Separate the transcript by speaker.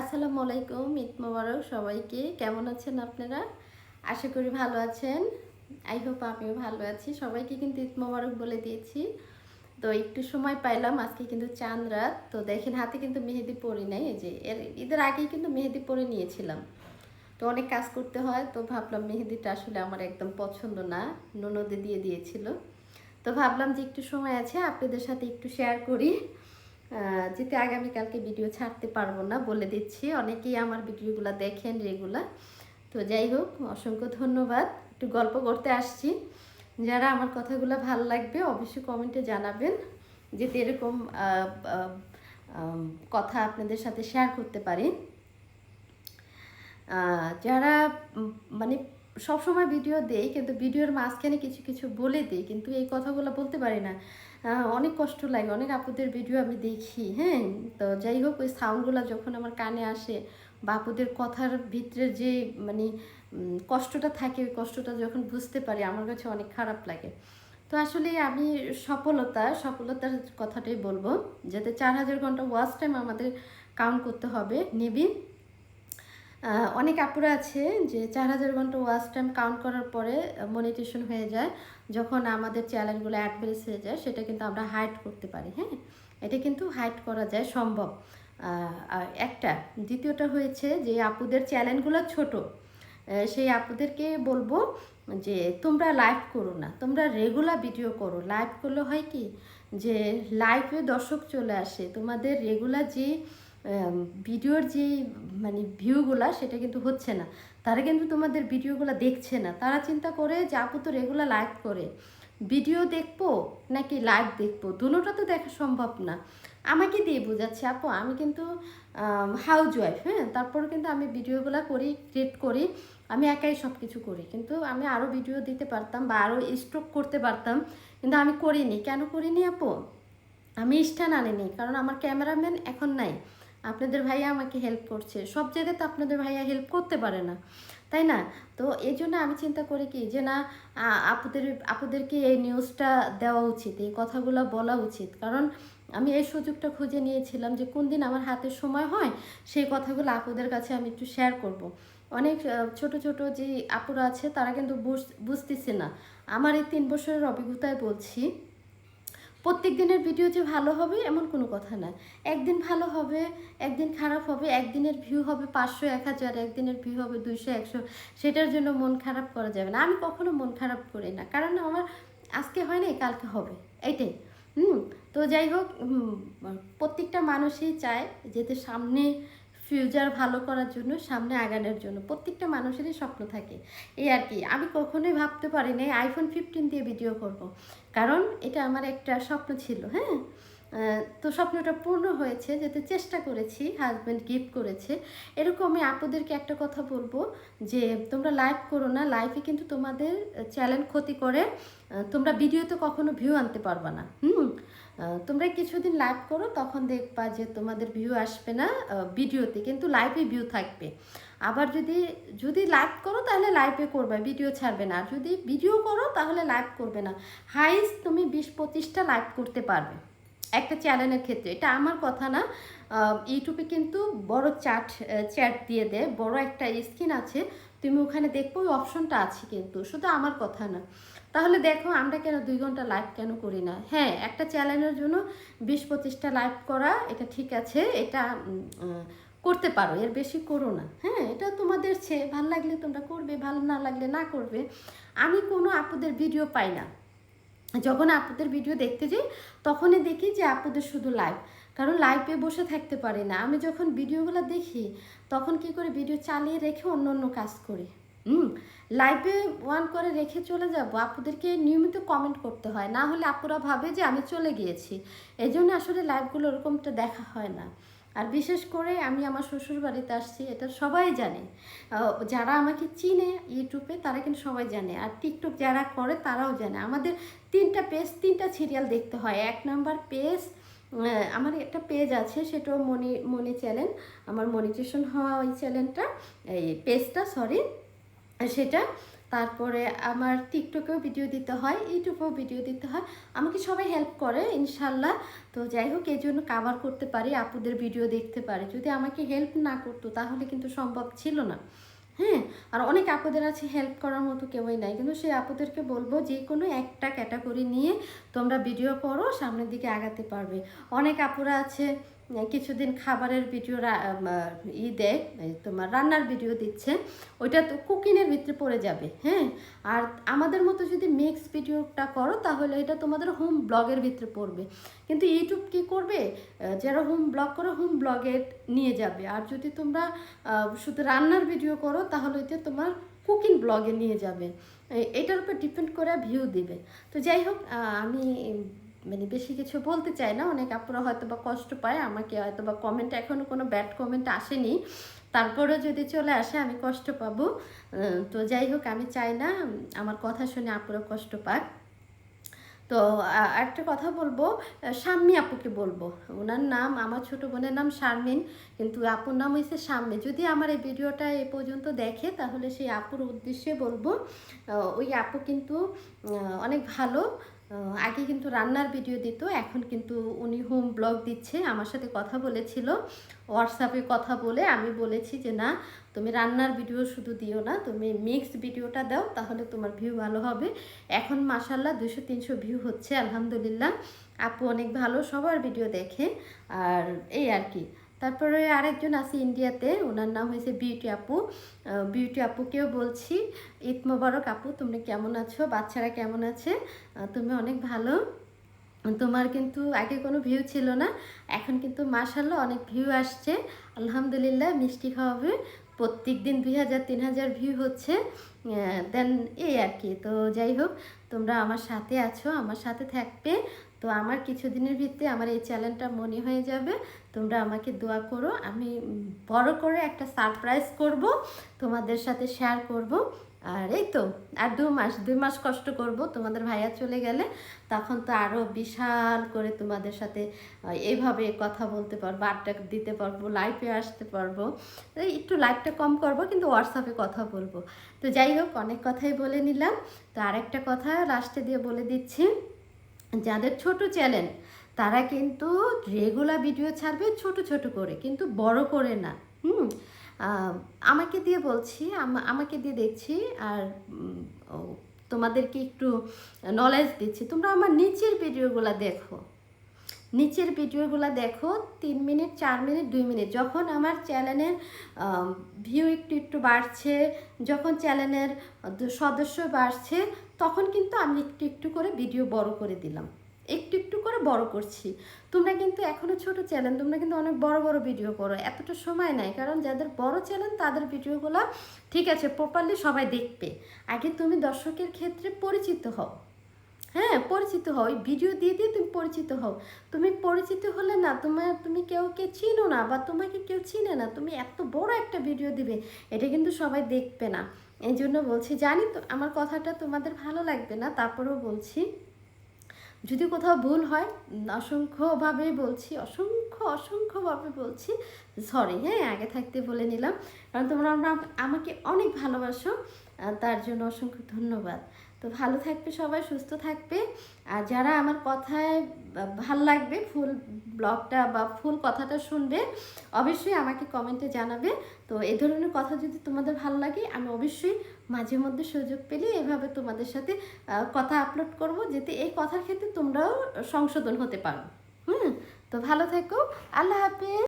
Speaker 1: আসসালামু আলাইকুম, ঈদ মোবারক সবাইকে। কেমন আছেন আপনারা? আশা করি ভালো আছেন। আই হোপ আমিও ভালো আছি। সবাইকে কিন্তু ঈদ মোবারক বলে দিয়েছি। তো একটু সময় পাইলাম, আজকে কিন্তু চাঁদ রাত। তো দেখেন, হাতে কিন্তু মেহেদি পরি নাই। এই যে, এর ঈদের আগেই কিন্তু মেহেদি পরে নিয়েছিলাম। তো অনেক কাজ করতে হয়। তো ভাবলাম মেহেদিটা আসলে আমার একদম পছন্দ না। ননদে দিয়ে দিয়েছিল। তো ভাবলাম যে একটু সময় আছে, আপনাদের সাথে একটু শেয়ার করি। যেতে আগামীকালকে ভিডিও ছাড়তে পারব না বলে দিচ্ছি। অনেকেই আমার ভিডিওগুলো দেখেন রেগুলার তো যাই হোক, অসংখ্য ধন্যবাদ। একটু গল্প করতে আসছি। যারা আমার কথাগুলো ভালো লাগবে, অবশ্যই কমেন্টে জানাবেন। যাতে এরকম কথা আপনাদের সাথে শেয়ার করতে পারি। যারা মানে সবসময় ভিডিও দেই, কিন্তু ভিডিওর মাঝখানে কিছু কিছু বলে দিই, কিন্তু এই কথাগুলো বলতে পারি না। অনেক কষ্ট লাগে, অনেক আপুদের ভিডিও আমি দেখি হ্যাঁ? তো যাই হোক, ওই সাউন্ডগুলো যখন আমার কানে আসে বা আপুদের কথার ভিতরে যে মানে কষ্টটা থাকে, ওই কষ্টটা যখন বুঝতে পারি, আমার কাছে অনেক খারাপ লাগে। তো আসলে আমি সফলতা, সফলতার কথাটাই বলব, যাতে চার হাজার ঘণ্টা ওয়াচ টাইম আমাদের কাউন্ট করতে হবে, নেবি। অনেক আপুরা আছে যে চার হাজার ঘণ্টা ওয়াচ টাইম কাউন্ট করার পরে মনিটেশন হয়ে যায়। যখন আমাদের চ্যানেলগুলো অ্যাডভারেজ হয়ে যায়, সেটা কিন্তু আমরা হাইড করতে পারি হ্যাঁ? এটা কিন্তু হাইড করা যায় সম্ভব। একটা, দ্বিতীয়টা হয়েছে যে আপুদের চ্যানেলগুলো ছোট। সেই আপুদেরকে বলব যে তোমরা লাইভ করো না, তোমরা রেগুলার ভিডিও করো। লাইভ করলে হয় কি? যে লাইভে দর্শক চলে আসে। তোমাদের রেগুলার যে ভিডিওর যে মানে ভিউগুলা সেটা কিন্তু হচ্ছে না। তারা কিন্তু তোমাদের ভিডিওগুলো দেখছে না। তারা চিন্তা করে যে, আপু তো রেগুলার লাইক করে। ভিডিও দেখব নাকি লাইভ দেখব? দুটোটা তো দেখা সম্ভব না। আমাকে দিয়ে বোঝাচ্ছে, আপু, আমি কিন্তু হাউজ ওয়াইফ হ্যাঁ? তারপর কিন্তু আমি ভিডিওগুলো করি ক্রিয়েট করি। আমি একাই সব কিছু করি। কিন্তু আমি আরও ভিডিও দিতে পারতাম বা আরও স্টক করতে পারতাম। কিন্তু আমি করিনি। কেন করিনি, আপু? আমি স্ট্যান্ড আনিনি। কারণ আমার ক্যামেরাম্যান এখন নাই। আপনাদের ভাইয়া আমাকে হেল্প করছে। সব জায়গায় তো আপনাদের ভাইয়া হেল্প করতে পারে না, তাই না? তো এই জন্য আমি চিন্তা করি কি যে, না আপুদের, আপুদেরকে এই নিউজটা দেওয়া উচিত, এই কথাগুলো বলা উচিত। কারণ আমি এই সুযোগটা খুঁজে নিয়েছিলাম যে, কোন দিন আমার হাতে সময় হয়, সেই কথাগুলো আপুদের কাছে আমি একটু শেয়ার করব। অনেক ছোট ছোট যে আপুরা আছে, তারা কিন্তু বুঝ- বুঝতেছে না। আমার এই তিন বছরের অভিজ্ঞতায় বলছি প্রত্যেক দিনের ভিডিও যে ভালো হবে এমন কোনো কথা না। একদিন ভালো হবে, একদিন খারাপ হবে, একদিনের ভিউ হবে পাঁচশো, এক হাজার, একদিনের ভিউ হবে দুইশো, একশো। সেটার জন্য মন খারাপ করা যাবে না। আমি কখনো মন খারাপ করি না। কারণ আমার আজকে হয় না কালকে হবে। এইটাই হুম? তো যাই হোক প্রত্যেকটা মানুষই চায় যেতে সামনে ফিউচার ভালো করার জন্য, সামনে আগানোর জন্য। প্রত্যেকটা মানুষেরই স্বপ্ন থাকে। এই আর কি, আমি কখনোই ভাবতে পারিনি আইফোন ফিফটিন দিয়ে ভিডিও করব। কারণ এটা আমার একটা স্বপ্ন ছিল হ্যাঁ? তো স্বপ্নটা পূর্ণ হয়েছে যেতে চেষ্টা করেছি হাজব্যান্ড গিফট করেছে। এরকম আমি আপুদেরকে একটা কথা বলব, যে তোমরা লাইভ করো না লাইভে কিন্তু তোমাদের চ্যানেল ক্ষতি করে তোমরা ভিডিওতে কখনো ভিউ আনতে পারবে না, হুম? তোমরা কিছুদিন লাইভ করো, তখন দেখবা যে তোমাদের ভিউ আসবে না ভিডিওতে কিন্তু লাইভে ভিউ থাকবে। আবার যদি যদি লাইভ করো, তাহলে লাইভে করবে ভিডিও ছাড়বে না। আর যদি ভিডিও করো, তাহলে লাইভ করবে না। হাইস্ট তুমি বিশ পঁচিশটা লাইভ করতে পারবে। একটা চ্যানেলের ক্ষেত্রে। এটা আমার কথা না ইউটিউবে কিন্তু বড় চ্যাট চ্যাট দিয়ে দেয়, বড় একটা স্ক্রিন আছে, তুমি ওখানে দেখব ওই অপশনটা আছে কিন্তু, শুধু আমার কথা না। তাহলে দেখো আমরা কেন দুই ঘণ্টা লাইভ কেন করি না? হ্যাঁ একটা চ্যানেলের জন্য বিশ পঁচিশটা লাইভ করা, এটা ঠিক আছে, এটা করতে পারো, এর বেশি করো না। হ্যাঁ এটা তোমাদের ছে ভালো লাগলে তোমরা করবে, ভালো না লাগলে না করবে। আমি কোনো আপুদের ভিডিও পাই না। যখন আপুদের ভিডিও দেখতে যাই, তখনই দেখি যে আপুদের শুধু লাইভ কারণ লাইভে বসে থাকতে পারি না। আমি যখন ভিডিওগুলো দেখি, তখন কি করে ভিডিও চালিয়ে রেখে অন্য অন্য কাজ করি? হুম? লাইভে ওয়ান করে রেখে চলে যাব, আপুদেরকে নিয়মিত কমেন্ট করতে হয়। না হলে আপুরা ভাবে যে আমি চলে গিয়েছি। এই জন্য আসলে লাইভগুলো ওরকমটা দেখা হয় না। আর বিশেষ করে আমি আমার শ্বশুর বাড়িতে আসছি, এটা সবাই জানে। যারা আমাকে চিনে ইউটিউবে, তারা কিন্তু সবাই জানে। আর টিকটক যারা করে, তারাও জানে। আমাদের তিনটা পেজ তিনটা সিরিয়াল দেখতে হয়। এক নাম্বার পেজ আমার একটা পেজ আছে, সেটাও মনি মনি চ্যানেল আমার মনিটেশন হওয়া ওই চ্যানেলটা এই পেজটা সরি সেটা তারপরে আমার টিকটকেও ভিডিও দিতে হয়, ইউটিউবেও ভিডিও দিতে হয়। আমাকে সবাই হেল্প করে, ইনশাল্লাহ। তো যাই হোক, এই জন্য কাভার করতে পারি, আপুদের ভিডিও দেখতে পারি। যদি আমাকে হেল্প না করতো, তাহলে কিন্তু সম্ভব ছিল না। হ্যাঁ আর অনেক আপুদের আছে হেল্প করার মতো কেউই নাই। কিন্তু সেই আপুদেরকে বলব, যে কোনো একটা ক্যাটাগরি নিয়ে তোমরা ভিডিও করো, সামনের দিকে আগাতে পারবে। অনেক আপুরা আছে কিছুদিন খাবারের ভিডিও ই দেয় তোমার রান্নার ভিডিও দিচ্ছে, ওইটা তো কুকিংয়ের ভিতরে পড়ে যাবে হ্যাঁ? আর আমাদের মতো যদি মিক্স ভিডিওটা করো, তাহলে এটা তোমাদের হোম ব্লগের ভিতরে পড়বে। কিন্তু ইউটিউব কি করবে? যারা হোম ব্লগ করো হোম ব্লগে নিয়ে যাবে। আর যদি তোমরা শুধু রান্নার ভিডিও করো, তাহলে এটা তোমার কুকিং ব্লগে নিয়ে যাবে। এটার উপর ডিপেন্ড করে ভিউ দিবে। তো যাই হোক আমি মানে বেশি কিছু বলতে চাই না। অনেক আপুরা হয়তো বা কষ্ট পায়, আমাকে হয়তো বা কমেন্ট এখনও কোনো ব্যাড কমেন্ট আসেনি। তারপরেও যদি চলে আসে, আমি কষ্ট পাবো। তো যাই হোক, আমি চাই না, আমার কথা শুনে আপুরা কষ্ট পাক। তো একটা কথা বলব, শাম্মী আপুকে বলব। ওনার নাম, আমার ছোট বোনের নাম শারমিন, কিন্তু আপুর নাম হয়েছে শাম্মী। যদি আমার এই ভিডিওটা এ পর্যন্ত দেখে, তাহলে সেই আপুর উদ্দেশ্যে বলব ওই আপু কিন্তু অনেক ভালো। আগে কিন্তু রান্নার ভিডিও দিত, এখন কিন্তু উনি হোম ব্লগ দিচ্ছে আমার সাথে কথা বলেছিল। হোয়াটসঅ্যাপে কথা বলে আমি বলেছি যে, না, তুমি রান্নার ভিডিও শুধু দিও না, তুমি মিক্সড ভিডিওটা দাও, তাহলে তোমার ভিউ ভালো হবে। এখন মাসাল্লাহ দুশো তিনশো ভিউ হচ্ছে, আলহামদুলিল্লাহ। আপু অনেক ভালো, সবার ভিডিও দেখে আর এই আর কি। তারপরে আরেকজন আছে ইন্ডিয়াতে, ওনার নাম হয়েছে বিউটি আপু। বিউটি আপুকেও বলছি, ঈদ মোবারক আপু তুমি কেমন আছো? বাচ্চারা কেমন আছে? তুমি অনেক ভালো। তোমার কিন্তু আগে কোনো ভিউ ছিল না, এখন কিন্তু মাশাল্লাহ অনেক ভিউ আসছে। আলহামদুলিল্লাহ, মিষ্টি খাওয়াবে। প্রত্যেক দিন দুই হাজার, তিন হাজার ভিউ হচ্ছে। দেন এই আর কি। তো যাই হোক, তোমরা আমার সাথে আছো, আমার সাথে থাকবে। তো আমার কিছুদিনের ভিত্তিতে আমার এই চ্যানেলটা মনে হয়ে যাবে। তোমরা আমাকে দোয়া করো, আমি বড় করে একটা সারপ্রাইজ করব, তোমাদের সাথে শেয়ার করব। আর এই তো, আর দু মাস, দুই মাস কষ্ট করব, তোমাদের ভাইয়া চলে গেলে, তখন তো আরও বিশাল করে তোমাদের সাথে এইভাবে কথা বলতে পারব, আড্ডা দিতে পারব লাইভে আসতে পারব। একটু লাইফটা কম করব, কিন্তু হোয়াটসঅ্যাপে কথা বলব। তো যাই হোক, অনেক কথাই বলে নিলাম। তো আরেকটা কথা লাস্টে দিয়ে বলে দিচ্ছি। যাদের ছোট চ্যানেল তারা কিন্তু রেগুলার ভিডিও ছাড়বে ছোট ছোট করে, কিন্তু বড় করে না। হুম? আমাকে দিয়ে বলছি, আম- আমাকে দিয়ে দেখছি আর তোমাদেরকে একটু নলেজ দিচ্ছি। তোমরা আমার নিচের ভিডিওগুলো দেখো। নিচের ভিডিওগুলো দেখো, তিন মিনিট, চার মিনিট, দুই মিনিট। যখন আমার চ্যানেলের ভিউ একটু একটু বাড়ছে, যখন চ্যানেলের সদস্য বাড়ছে, তখন কিন্তু আমি একটু একটু করে ভিডিও বড় করে দিলাম। একটু একটু করে বড় করছি। তোমরা কিন্তু এখনও ছোট চ্যানেল, তোমরা কিন্তু অনেক বড় বড় ভিডিও করো। এতটা সময় নাই, কারণ যাদের বড় চ্যানেল, তাদের ভিডিওগুলো ঠিক আছে প্রপারলি সবাই দেখবে। আগে তুমি দর্শকের ক্ষেত্রে পরিচিত হও। হ্যাঁ পরিচিত হও। ভিডিও দিয়ে দিয়ে তুমি পরিচিত হও। তুমি পরিচিত হলে না তোমার তুমি কেউকে চিনো না বা তোমাকে কেউ চিনে না, তুমি এত বড় একটা ভিডিও দিবে, এটা কিন্তু সবাই দেখবে না। এই জন্য বলছি, জানি তো আমার কথাটা তোমাদের ভালো লাগবে না, তারপরেও বলছি, যদি কোথাও ভুল হয়, অসংখ্যভাবে বলছি, অসংখ্য, অসংখ্যভাবে বলছি সরি হ্যাঁ আগে থাকতে বলে নিলাম। কারণ তোমরা আমরা- আমাকে অনেক ভালোবাসো তার জন্য অসংখ্য ধন্যবাদ। তো ভালো থাকবে সবাই, সুস্থ থাকবে। আর যারা আমার কথায় ভালো লাগবে, ফুল ব্লগটা বা ফুল কথাটা শুনবে, অবশ্যই আমাকে কমেন্টে জানাবে। তো এই ধরনের কথা যদি তোমাদের ভালো লাগে, আমি অবশ্যই মাঝে মধ্যে সুযোগ পেলে এভাবে তোমাদের সাথে কথা আপলোড করব, যাতে এই কথার ক্ষেত্রে তোমরাও সংশোধন হতে পারো। হুম, তো ভালো থেকো, আল্লাহ হাফেজ।